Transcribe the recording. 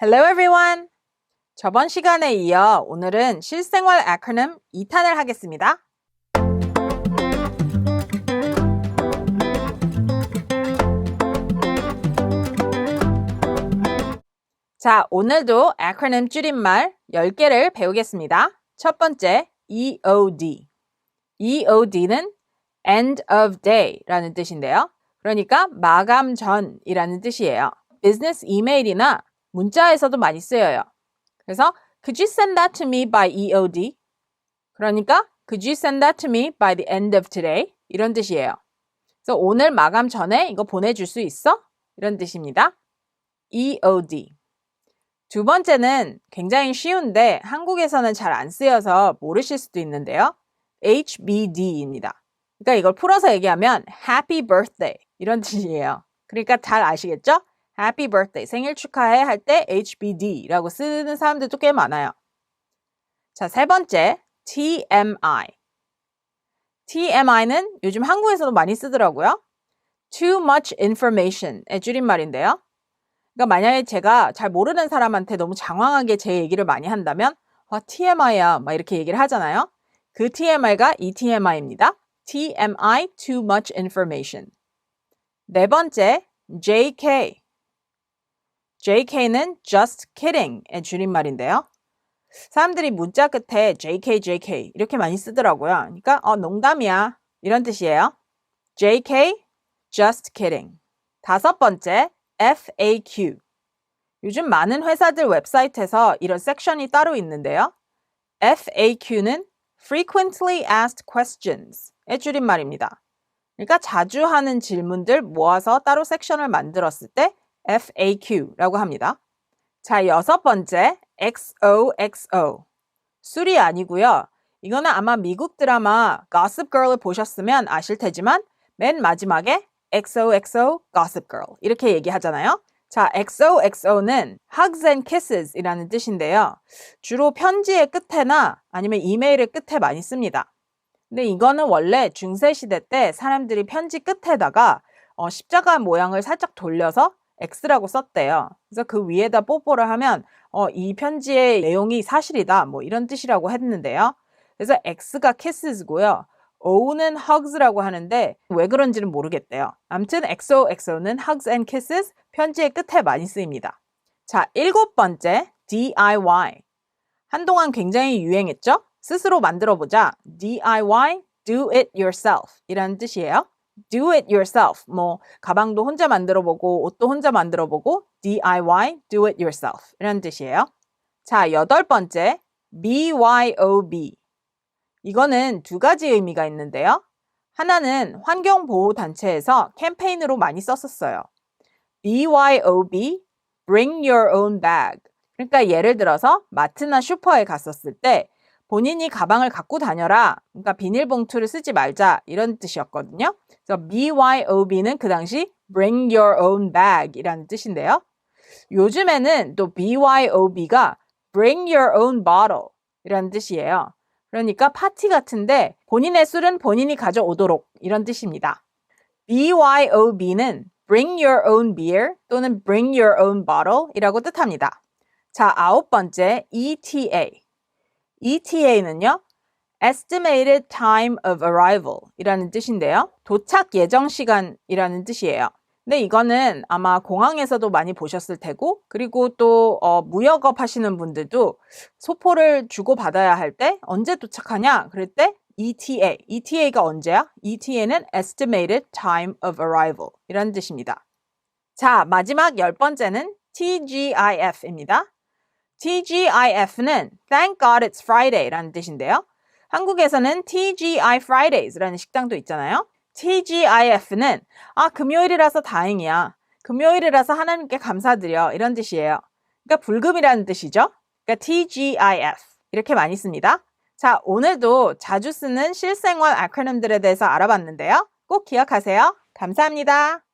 Hello everyone! 저번 시간에 이어 오늘은 실생활 acronym 2탄을 하겠습니다. 자, 오늘도 acronym 줄임말 10개를 배우겠습니다. 첫 번째, EOD. EOD는 end of day라는 뜻인데요. 그러니까 마감 전이라는 뜻이에요. 비즈니스 이메일이나 문자에서도 많이 쓰여요. 그래서 could you send that to me by EOD? 그러니까 could you send that to me by the end of today? 이런 뜻이에요. 그래서 오늘 마감 전에 이거 보내줄 수 있어? 이런 뜻입니다. EOD. 두 번째는 굉장히 쉬운데 한국에서는 잘 안 쓰여서 모르실 수도 있는데요. HBD입니다. 그러니까 이걸 풀어서 얘기하면 Happy Birthday 이런 뜻이에요. 그러니까 잘 아시겠죠? Happy Birthday 생일 축하해 할 때 HBD라고 쓰는 사람들도 꽤 많아요. 자, 세 번째 TMI. TMI는 요즘 한국에서도 많이 쓰더라고요. Too much information의 줄임말인데요. 그러니까 만약에 제가 잘 모르는 사람한테 너무 장황하게 제 얘기를 많이 한다면 아, TMI야 막 이렇게 얘기를 하잖아요. 그 TMI가 이 TMI입니다. TMI, too much information. 네 번째, JK. JK는 just kidding의 줄임말인데요. 사람들이 문자 끝에 JK, JK 이렇게 많이 쓰더라고요. 그러니까 어, 농담이야 이런 뜻이에요. JK, just kidding. 다섯 번째, FAQ. 요즘 많은 회사들 웹사이트에서 이런 섹션이 따로 있는데요. FAQ는 frequently asked questions의 줄임말입니다. 그러니까 자주 하는 질문들 모아서 따로 섹션을 만들었을 때 FAQ라고 합니다. 자, 여섯 번째 XOXO. 술이 아니고요. 이거는 아마 미국 드라마 Gossip Girl을 보셨으면 아실 테지만 맨 마지막에 XOXO Gossip Girl 이렇게 얘기하잖아요. 자, XOXO는 Hugs and Kisses 이라는 뜻인데요. 주로 편지의 끝에나 아니면 이메일의 끝에 많이 씁니다. 근데 이거는 원래 중세 시대 때 사람들이 편지 끝에다가 어, 십자가 모양을 살짝 돌려서 X라고 썼대요. 그래서 그 위에다 뽀뽀를 하면 어, 이 편지의 내용이 사실이다 뭐 이런 뜻이라고 했는데요. 그래서 X가 kisses고요. O는 hugs라고 하는데 왜 그런지는 모르겠대요. 아무튼 XOXO는 hugs and kisses 편지의 끝에 많이 쓰입니다. 자, 일곱 번째 DIY. 한동안 굉장히 유행했죠? 스스로 만들어 보자. DIY, do it yourself 이라는 뜻이에요. Do it yourself. 뭐 가방도 혼자 만들어 보고 옷도 혼자 만들어 보고 DIY, do it yourself 이라는 뜻이에요. 자, 여덟 번째 BYOB. 이거는 두 가지 의미가 있는데요. 하나는 환경보호단체에서 캠페인으로 많이 썼었어요. BYOB, Bring Your Own Bag. 그러니까 예를 들어서 마트나 슈퍼에 갔었을 때 본인이 가방을 갖고 다녀라. 그러니까 비닐봉투를 쓰지 말자. 이런 뜻이었거든요. 그래서 BYOB는 그 당시 Bring Your Own Bag 이라는 뜻인데요. 요즘에는 또 BYOB가 Bring Your Own Bottle 이라는 뜻이에요. 그러니까 파티 같은데 본인의 술은 본인이 가져오도록 이런 뜻입니다. BYOB는 Bring Your Own Beer 또는 Bring Your Own Bottle 이라고 뜻합니다. 자, 아홉 번째 ETA. ETA는요, Estimated Time of Arrival 이라는 뜻인데요. 도착 예정 시간이라는 뜻이에요. 근데 이거는 아마 공항에서도 많이 보셨을 테고, 그리고 또 어, 무역업 하시는 분들도 소포를 주고 받아야 할 때 언제 도착하냐? 그럴 때 ETA. ETA가 언제야? ETA는 Estimated Time of Arrival 이라는 뜻입니다. 자, 마지막 열 번째는 TGIF입니다. TGIF는 Thank God It's Friday라는 뜻인데요. 한국에서는 TGI Fridays라는 식당도 있잖아요. TGIF는 아 금요일이라서 다행이야. 금요일이라서 하나님께 감사드려 이런 뜻이에요. 그러니까 불금이라는 뜻이죠. 그러니까 TGIF 이렇게 많이 씁니다. 자 오늘도 자주 쓰는 실생활 아크로님들에 대해서 알아봤는데요. 꼭 기억하세요. 감사합니다.